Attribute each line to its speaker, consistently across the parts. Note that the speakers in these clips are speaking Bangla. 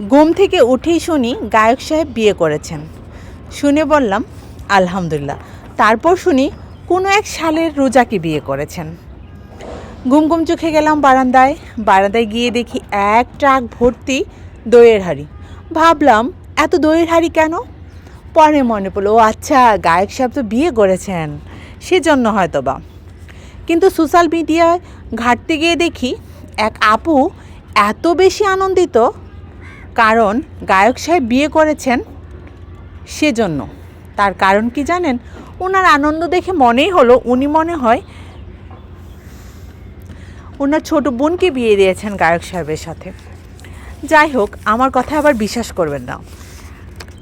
Speaker 1: ঘুম থেকে উঠেই শুনি গায়ক সাহেব বিয়ে করেছেন। শুনে বললাম, আলহামদুলিল্লাহ। তারপর শুনি, কোনো এক সালের রোজাকে বিয়ে করেছেন। ঘুম ঘুম চোখে গেলাম বারান্দায়। বারান্দায় গিয়ে দেখি এক ট্রাক ভর্তি দইয়ের হাড়ি। ভাবলাম, এত দইয়ের হাড়ি কেন? পরে মনে পড়ল, ও আচ্ছা গায়ক সাহেব তো বিয়ে করেছেন, সেজন্য হয়তো বা কিন্তু সোশ্যাল মিডিয়ায় ঘাটতে গিয়ে দেখি, এক আপু এত বেশি আনন্দিত কারণ গায়ক সাহেব বিয়ে করেছেন সেজন্য। তার কারণ কি জানেন? ওনার আনন্দ দেখে মনেই হলো, উনি মনে হয় ওনার ছোট বোনকে বিয়ে দিয়েছেন গায়ক সাহেবের সাথে। যাই হোক, আমার কথা আবার বিশ্বাস করবেন না।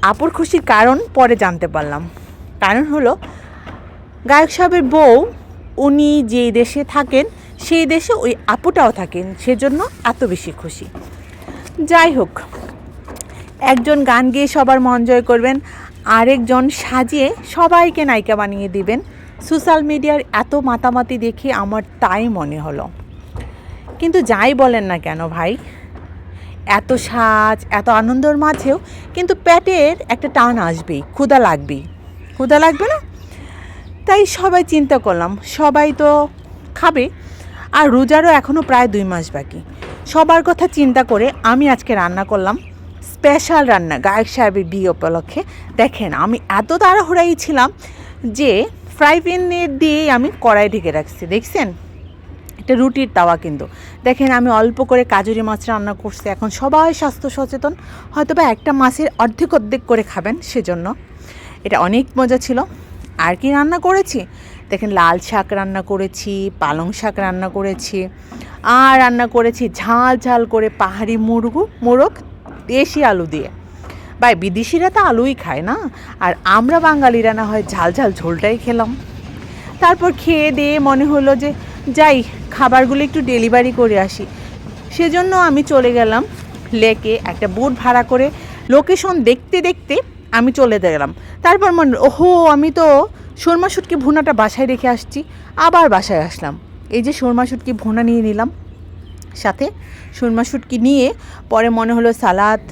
Speaker 1: আপুর খুশির কারণ পরে জানতে পারলাম। কারণ হলো, গায়ক সাহেবের বউ, উনি যেই দেশে থাকেন, সেই দেশে ওই আপুটাও থাকেন, সেজন্য এত বেশি খুশি। যাই হোক একজন গান গেয়ে সবার মন জয় করবেন, আরেকজন সাজিয়ে সবাইকে নায়িকা বানিয়ে দিবেন। সোশ্যাল মিডিয়ার এত মাতামাতি দেখে আমার তাই মনে হলো। কিন্তু যাই বলেন না কেন ভাই, এত সাজ, এত আনন্দের মাঝেও কিন্তু পেটের একটা টান আসবেই, ক্ষুধা লাগবেই। ক্ষুধা লাগবে না? তাই সবাই চিন্তা করলাম, সবাই তো খাবে, আর রোজারও এখনও প্রায় দুই মাস বাকি। সবার কথা চিন্তা করে আমি আজকে রান্না করলাম স্পেশাল রান্না, গায়ক সাহেবের বিয়ে উপলক্ষে। দেখেন, আমি এত তাড়াহুড়াই ছিলাম যে ফ্রাই প্যানের দিয়েই আমি কড়াই ঢেকে রাখছি, দেখছেন? এটা রুটির তাওয়া কিন্তু। দেখেন, আমি অল্প করে কাজুরি মাছ রান্না করছি, এখন সবাই স্বাস্থ্য সচেতন হয়তো বা একটা মাছের অর্ধেক অর্ধেক করে খাবেন সেজন্য। এটা অনেক মজা ছিল। আর কি রান্না করেছি? দেখেন, লাল শাক রান্না করেছি, পালং শাক রান্না করেছি, আর রান্না করেছি ঝাল ঝাল করে পাহাড়ি মুরগু, মোরগ দেশি আলু দিয়ে। ভাই, বিদেশিরা তো আলুই খায় না? আর আমরা বাঙালিরা না হয় ঝাল ঝাল ঝোলটাই খেলাম। তারপর খেয়ে দিয়ে মনে হলো যে, যাই, খাবারগুলো একটু ডেলিভারি করে আসি। সেজন্য আমি চলে গেলাম লেকে, একটা বোট ভাড়া করে। লোকেশন দেখতে দেখতে আমি চলে গেলাম। তারপর মনে, ওহো, আমি তো শর্মা শুটকি ভুনাটা বাসায় রেখে আসছি। আবার বাসায় আসলাম। এই যে শর্মা শুটকি ভুনা নিয়ে নিলাম। সাথে শর্মা শুটকি নিয়ে পরে মনে হলো সালাদ,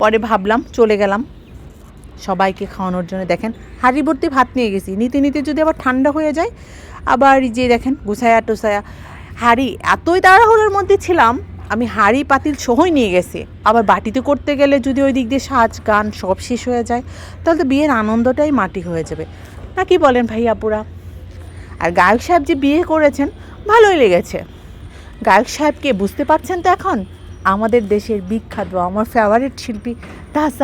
Speaker 1: পরে ভাবলাম চলে গেলাম। সবাইকে খাওয়ানোর জন্য দেখেন, হাঁড়ি ভর্তি ভাত নিয়ে গেছি। নিতে নিতে যদি আবার ঠান্ডা হয়ে যায়, আবার যে দেখেন গুছায়া টুসায়া হাঁড়ি এতই তাড়াহুড়োর মধ্যে ছিলাম, আমি হাঁড়ি পাতিল সহই নিয়ে গেছি। আবার বাটিতে করতে গেলে যদি ওই দিক দিয়ে সাজ, গান সব শেষ হয়ে যায়, তাহলে তো বিয়ের আনন্দটাই মাটি হয়ে যাবে। না কি বলেন ভাই আপুরা? আর গায়ক সাহেব যে বিয়ে করেছেন, ভালোই লেগেছে। গায়ক সাহেবকে বুঝতে পারছেন তো এখন? আমাদের দেশের বিখ্যাত আমার ফেভারিট শিল্পী তাহসান